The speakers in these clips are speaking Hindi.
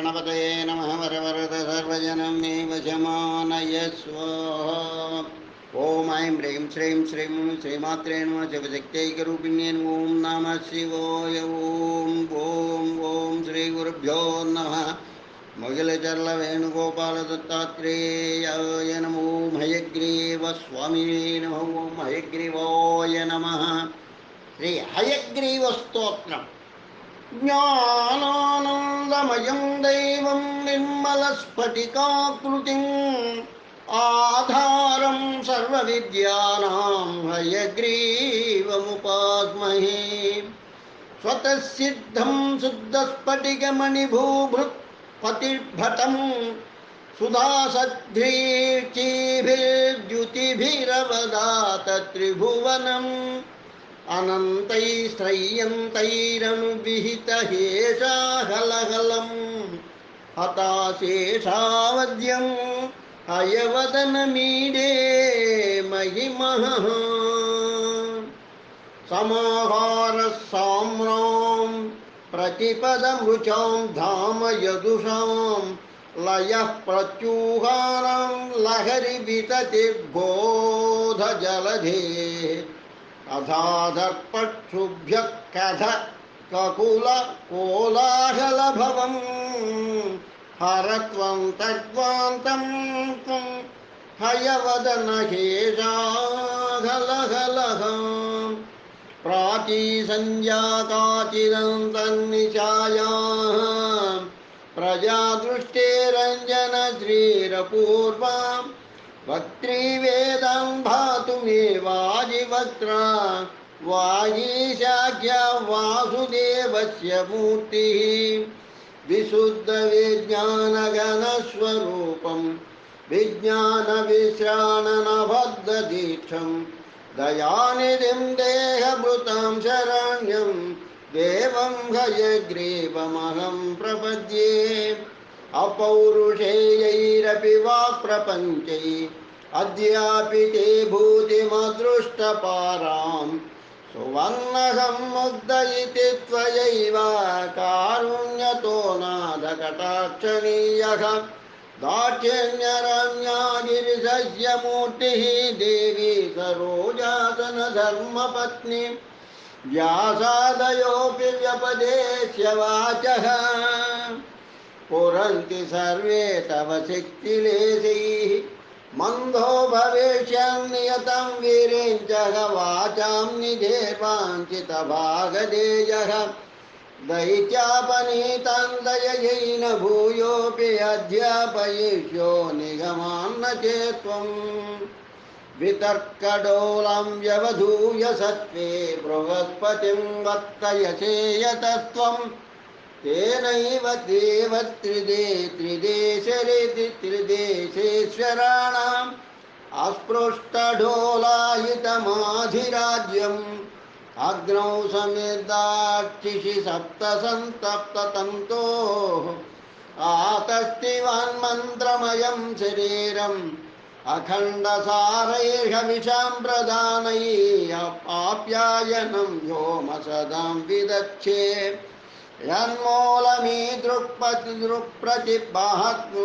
गणपतये नमः वरवरद सर्वजनं निवशमानय स्वाहा ॐ ऐं ह्रीं श्रीं श्रीं श्रीमात्रे नमः शिवशक्त्यैकरूपिण्ये ॐ नमः शिवोय। ॐ ॐ ॐ श्रीगुरुभ्यो नमः। मुगिलचर्लवेणुगोपालदत्तात्रेयाय नमो हयग्रीवस्वामी नमो। हयग्रीवाय नमः। श्री हयग्रीवस्तोत्रम् ज्ञानानन्दमयं दैवं निर्मलस्फटिकाकृतिम् आधारं सर्वविद्यानां हयग्रीवमुपास्महे। स्वतःसिद्धं शुद्धस्फटिकमणिभूभृत् पतिभटं सुधासध्रीचीभिर्द्युतिभिरवदात त्रिभुवनम् अनन्तैस्त्रय्यन्तैरनुविहितहेषा हलहलम् हताशेषावद्यम् अयवदनमीडे महिमः। समाहारः साम्रां प्रतिपदमृचां धाम यदुषां लयः प्रत्यूहारां लहरिविततिर्बोधजलधे विततिर्बोधजलधे अधाधर्पक्षुभ्यः कथ ककुल कोलाहलभवं हरत्वं तर्वान्तं त्वं हयवदनहेशाहलहलः प्राचीसञ्ज्ञाकाचिदन्तन्निशायाः प्रजादृष्टेरञ्जनश्रीरपूर्वा वक्त्रीवेदं भातुमेवाजिवक्त्रा वागीशाख्या वासुदेवस्य मूर्तिः विशुद्धविज्ञानगणस्वरूपं विज्ञानविश्राणनबद्धदीक्षम् दयानिधिं देहभृतां शरण्यं देवं हयग्रीवमहं प्रपद्ये। अपौरुषेयैरपि वा प्रपञ्चै। अद्यापि ते भूतिमदृष्टपारां। सुवर्णहं मुग्ध इति त्वयैव कारुण्यतो नादकटाक्षणीयः। दाक्षिण्यरण्यागिरिशस्य मूर्तिः देवी सरोजासनधर्मपत्नी व्यासादयोऽपि व्यपदेश्य वाचः। पुरन्ति सर्वे तव शक्तिलेशैः मन्दो भविष्यन्नियतं वीरेञ्चः वाचां निधेर्वाञ्छितभागधेयः दैत्यापनीतान्दययैन भूयोऽपि अध्यापयिष्यो निगमान्न चेत्त्वम् वितर्कडोलं व्यवधूय सत्त्वे बृहस्पतिं वर्तयसे यतस्त्वं तेनैव देव त्रिदे त्रिदेशरे त्रिदेशेश्वराणाम् अस्पृष्टढोलायितमाधिराज्यम्। अग्नौ समिर्दाक्षिषि सप्तसन्तप्ततन्तोः। आतस्तिवान्मन्त्रमयं शरीरम्। अखण्डसारैर्हविषां प्रदानैः आप्यायनं व्योमसदां विदक्षे। यन्मूलमी दृक्पति दृक्प्रतिभात्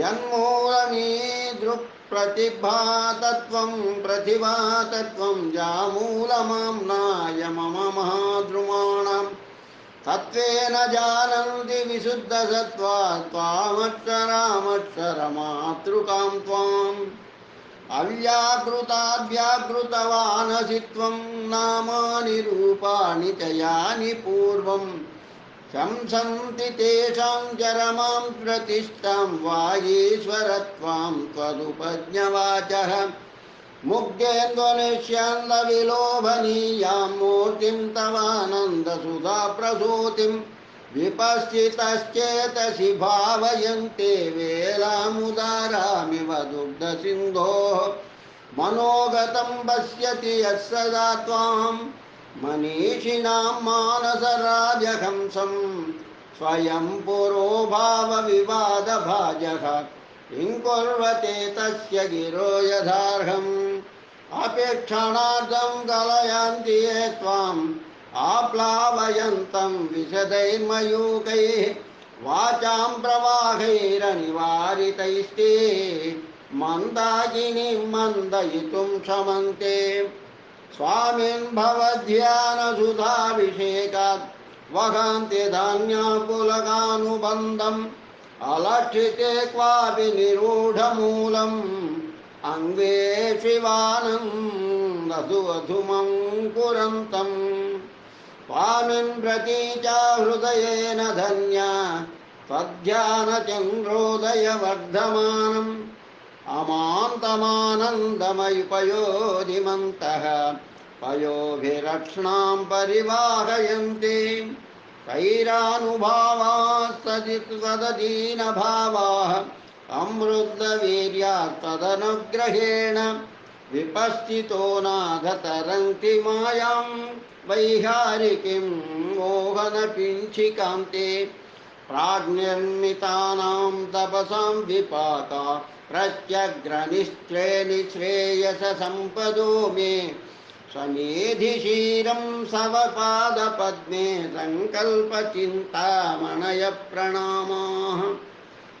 यन्मूलमी दृक्प्रतिभातत्वं प्रतिभातत्वं जामूलमाम्नाय मम महाद्रुमाणम्। तत्त्वेन जानन्ति विशुद्धसत्त्वा त्वामक्षरामक्षरमातृकां त्वाम्। अव्याकृताद्व्याकृतवानसि त्वं नामानि रूपाणि च यानि पूर्वं। शंसन्ति तेषां चरमां प्रतिष्ठां वागीश्वरत्वां त्वदुपज्ञवाचः। मुग्धेन्द्वनिष्यन्दविलोभनीयां मूर्तिं तवानन्दसुधा प्रसूतिं विपश्चितश्चेतसि भावयन्ते वेलामुदारामिव दुग्धसिन्धोः। मनोगतं पश्यति यः सदा त्वां मनीषिणां मानसराजहंसं। स्वयं पुरो भावविवादभाजः। किं कुर्वते तस्य गिरो यथार्हम्? अपेक्षणार्थं कलयन्ति ये त्वाम् आप्लावयन्तं विशदैर्मयूकैः वाचां प्रवाहैरनिवारितैस्ते मन्दाकिनीं मन्दयितुं शमन्ते। स्वामिन् भवध्यानसुधाभिषेकात् वहन्ति धान्याकुलकानुबन्धम् अलक्षिते क्वापि निरूढमूलम् अङ्गे शिवानन्दसुवधुमङ्कुरन्तम् स्वामिन् प्रतीचा हृदयेन धन्या त्वध्यानचन्द्रोदयवर्धमानम् अमान्तमानन्दमयुपयोधिमन्तः पयोभिरक्ष्णां परिवाहयन्ति। कैरानुभावाः सदित्वदीनभावाः अमृतवीर्यात्तदनुग्रहेण विपश्चितो नाधतरन्ति मायां वैहारिकीं मोहनपिञ्चिकां ते प्राज्ञन्वितानां तपसां विपाका प्रत्यग्रनिश्चे निःश्रेयसम्पदो मे समेधिशीरं सवपादपद्मे सङ्कल्पचिन्तामणय प्रणामाः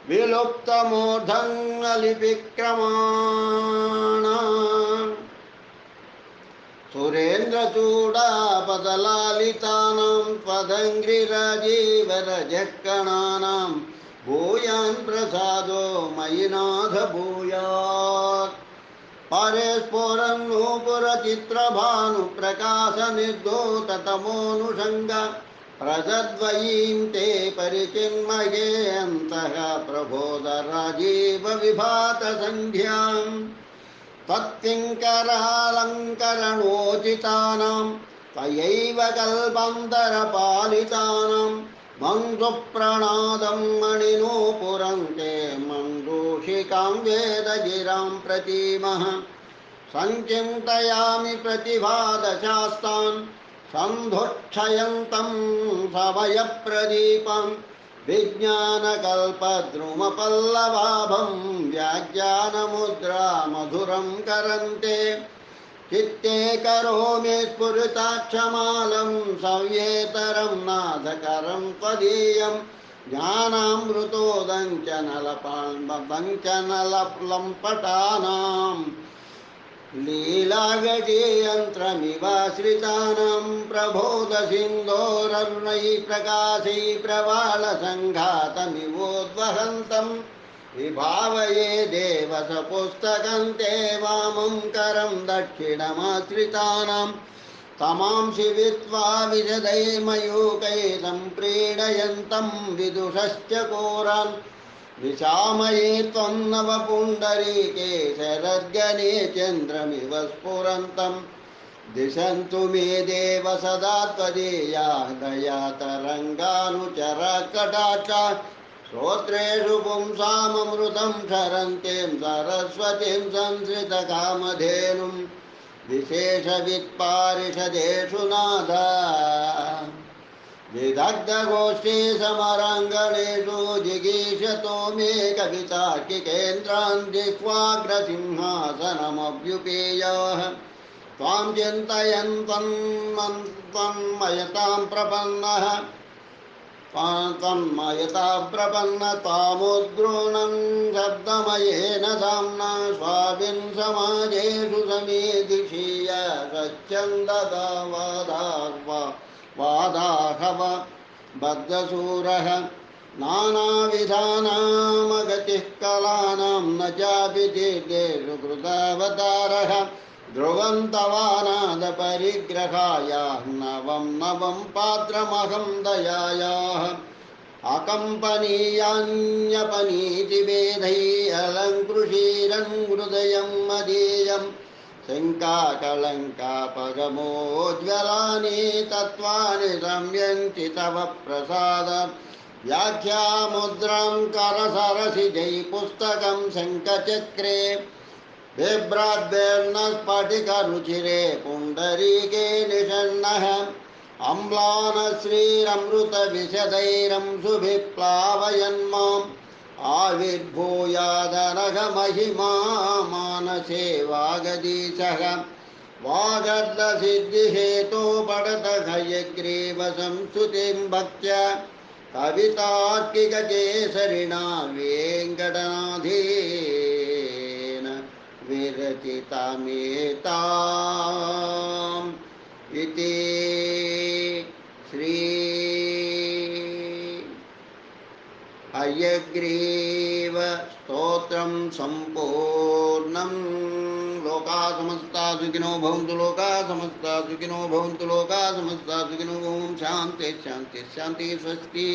विलुप्तमूर्धङ्गलिपिक्रमाणा सुरेन्द्रचूडापदलालितानां त्वदङ्घ्रिराजीवरजःकणानां भूयान् प्रसादो मयि नाथ भूयात् परे स्फुरन्नूपुरचित्रभानुप्रकाशनिर्धूततमोऽनुषङ्ग प्रसद्वयीं ते परिचिन्मये अन्तः प्रबोधराजीवविभातसन्ध्याम् तत्किङ्करालङ्करणोचितानां त्वयैव कल्पान्तरपालितानां मन्दुप्रणादं मणिनूपुरं ते मन्दूषिकां वेदगिरां प्रतीमः। सञ्चिन्तयामि प्रतिभादशास्तान् सन्धुक्षयन्तं समयप्रदीपं विज्ञानकल्पद्रुमपल्लवाभं व्याख्यानमुद्रा मधुरं करन्ते। चित्ते करोमि स्फुरिताक्षमालं सव्येतरं नाथकरं त्वदीयं। ज्ञानामृतोदञ्चनलपञ्चनलम्पटानां लीलागजयन्त्रमिवाश्रितानां प्रबोधसिन्धोररुणैः प्रकाशैः प्रवालसङ्घातमिवोद्वहन्तम् विभावये देवसपुस्तकं ते वामं करं दक्षिणमाश्रितानां। तमांसि वित्वा विशदैर्मयूकै सम्प्रीडयन्तं विदुषश्च कोरान्। विशामये त्वं नवपुण्डरीके शरद्गणे चन्द्रमिव स्फुरन्तं। दिशन्तु मे देव सदा त्वदीया दया तरङ्गानुचरकटाक्षा श्रोत्रेषु पुंसाममृतं क्षरन्तीं सरस्वतीं संसृतकामधेनुं विशेषवित्पारिषदेषु नाथ। विदग्धगोष्ठी समराङ्गणेषु जिगीषतो मे कवितार्किकेन्द्रान् जिह्वाग्रसिंहासनमभ्युपेयाः। त्वां चिन्तयन् त्वन्मयतां प्रपन्नः। तन्मयता प्रपन्नतामुद्गृणं शब्दमयेन साम्ना स्वामिन् समाजेषु समेधिषीय वादाह्वा बद्धसूरः नानाविधानामगतिः कलानां न चापि दीर्घेषु कृतावतारः ध्रुवन्तवानादपरिग्रहायाः नवं नवं पात्रमहं दयायाः अकम्पनीयान्यपनीतिभेदैः अलङ्कृशीरं हृदयं मदीयं शङ्काकलङ्कापगमोज्ज्वलानि तत्त्वानि सम्यन्ति तव प्रसाद। व्याख्यामुद्रां करसरसिजै पुस्तकं शङ्खचक्रे बिभ्राद्भिर्नस्फटिकरुचिरे पुण्डरीके निषण्णः अम्लानश्रीरमृतविशदैरंशुभिप्लावयन्माम् आविर्भूयादनघमहिमा मानसे वागदीशः भक्त्या कवितार्किककेसरिणा वेङ्कटनाथेन विरचितामेताम् इति। हयग्रीव स्तोत्रं सम्पूर्णं। लोका समस्ता सुखिनो भवन्तु लोका समस्ता सुखिनो भवन्तु लोका समस्ता सुखिनो भवन्तु शान्ति शान्ति शान्ति स्वस्ति।